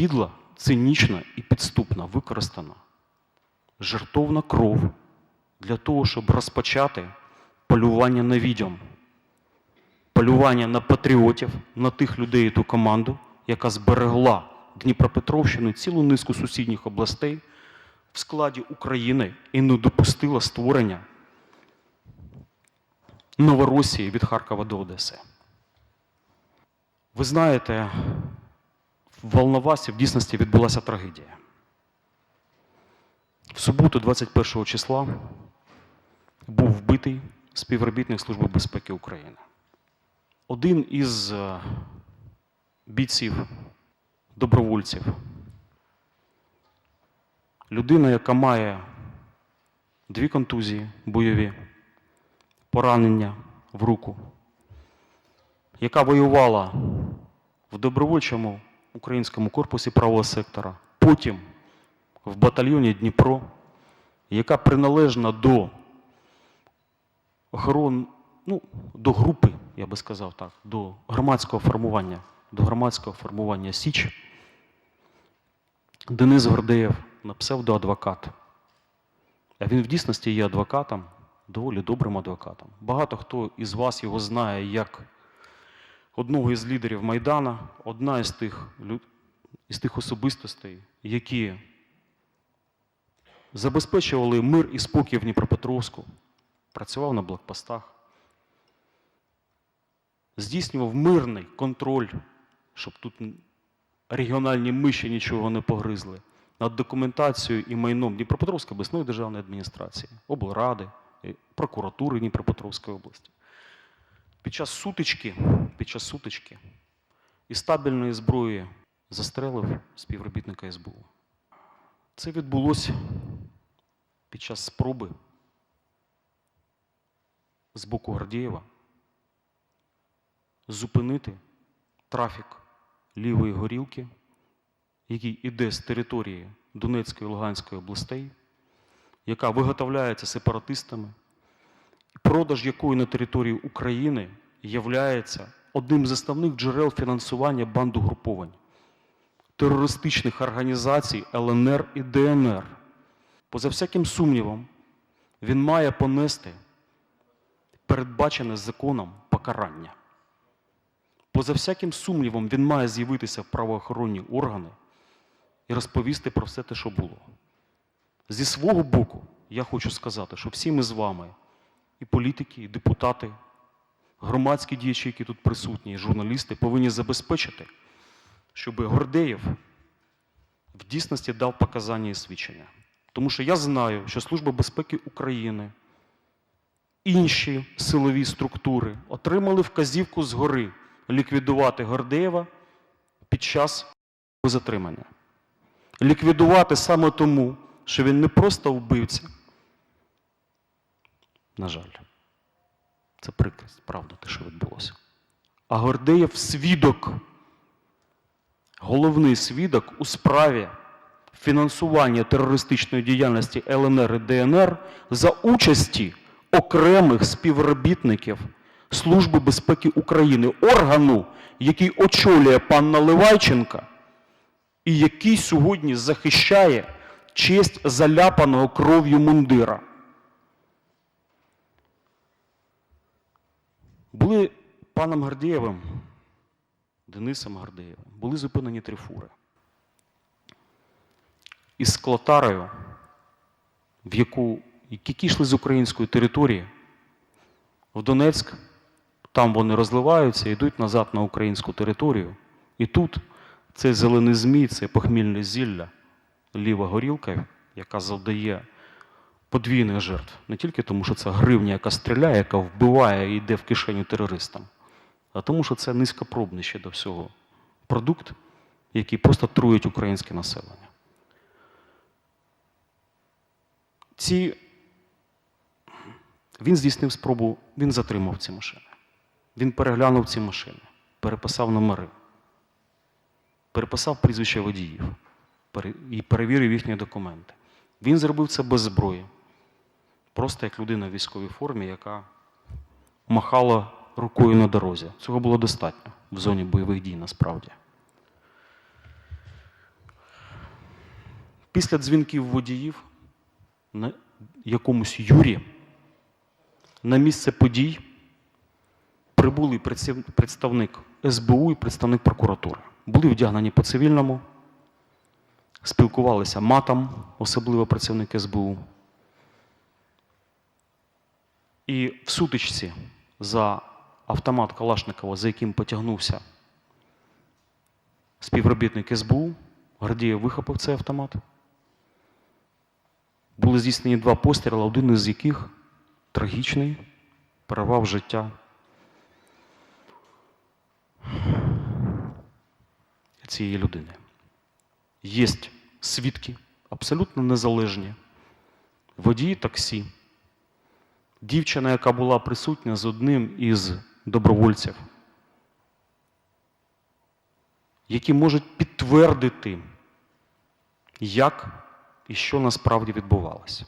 підла, цинічна і підступна використана жертовна кров для того, щоб розпочати полювання на відьом, полювання на патріотів, на тих людей і ту команду, яка зберегла Дніпропетровщину цілу низку сусідніх областей в складі України і не допустила створення Новоросії від Харкова до Одеси. Ви знаєте, в Волновасі в дійсності відбулася трагедія. В суботу, 21 числа, був вбитий співробітник Служби безпеки України. Один із е, бійців, добровольців, людина, яка має дві контузії бойові, поранення в руку, яка воювала в добровольчому українському корпусі правого сектора, потім в батальйоні Дніпро, яка приналежна до охорон, ну, до групи, я би сказав так, до громадського формування, до громадського формування Січ, Денис Гордеєв на псевдоадвокат. А він в дійсності є адвокатом, доволі добрим адвокатом. Багато хто із вас його знає як одного із лідерів Майдана, одна із тих, із тих особистостей, які забезпечували мир і спокій в Дніпропетровську, працював на блокпостах, здійснював мирний контроль, щоб тут регіональні миші нічого не погризли, над документацією і майном Дніпропетровської обласної державної адміністрації, облради, прокуратури Дніпропетровської області. Під час сутички, під час сутички із стабільної зброї застрелив співробітника СБУ. Це відбулося під час спроби з боку Гордієва зупинити трафік лівої горілки, який іде з території Донецької і Луганської областей, яка виготовляється сепаратистами, продаж якої на території України являється одним з основних джерел фінансування бандугруповань, терористичних організацій ЛНР і ДНР. Поза всяким сумнівом, він має понести передбачене законом покарання. Поза всяким сумнівом, він має з'явитися в правоохоронні органи і розповісти про все те, що було. Зі свого боку, я хочу сказати, що всі ми з вами, і політики, і депутати, громадські діячі, які тут присутні, журналісти, повинні забезпечити, щоб Гордеєв в дійсності дав показання і свідчення. Тому що я знаю, що Служба безпеки України, інші силові структури отримали вказівку згори ліквідувати Гордеєва під час затримання. Ліквідувати саме тому, що він не просто вбивця. На жаль, це прикрість, правда, те, що відбулося. А Гордеєв свідок, головний свідок у справі фінансування терористичної діяльності ЛНР і ДНР за участі окремих співробітників Служби безпеки України, органу, який очолює пан Наливайченка, і який сьогодні захищає честь заляпаного кров'ю мундира. Були паном Гордієвим, Денисом Гордієвим, були зупинені три фури. Із склотарою, в яку, які йшли з української території в Донецьк, там вони розливаються, йдуть назад на українську територію. І тут цей зелений змій, це похмільне зілля, ліва горілка, яка завдає подвійних жертв. Не тільки тому, що це гривня, яка стріляє, яка вбиває і йде в кишеню терористам, а тому, що це низькопробний ще до всього продукт, який просто труїть українське населення. Ці... Він здійснив спробу, він затримав ці машини. Він переглянув ці машини, переписав номери, переписав прізвища водіїв і перевірив їхні документи. Він зробив це без зброї, просто як людина в військовій формі, яка махала рукою на дорозі. Цього було достатньо в зоні бойових дій насправді. Після дзвінків водіїв на якомусь Юрі на місце подій прибули представник СБУ і представник прокуратури. Були вдягнені по цивільному, спілкувалися матом, особливо працівник СБУ. І в сутичці за автомат Калашникова, за яким потягнувся співробітник СБУ, Гордієв вихопив цей автомат. Були здійснені два постріли, один із яких трагічний, перервав життя цієї людини. Є свідки, абсолютно незалежні, водії таксі, дівчина, яка була присутня з одним із добровольців, які можуть підтвердити, як і що насправді відбувалося.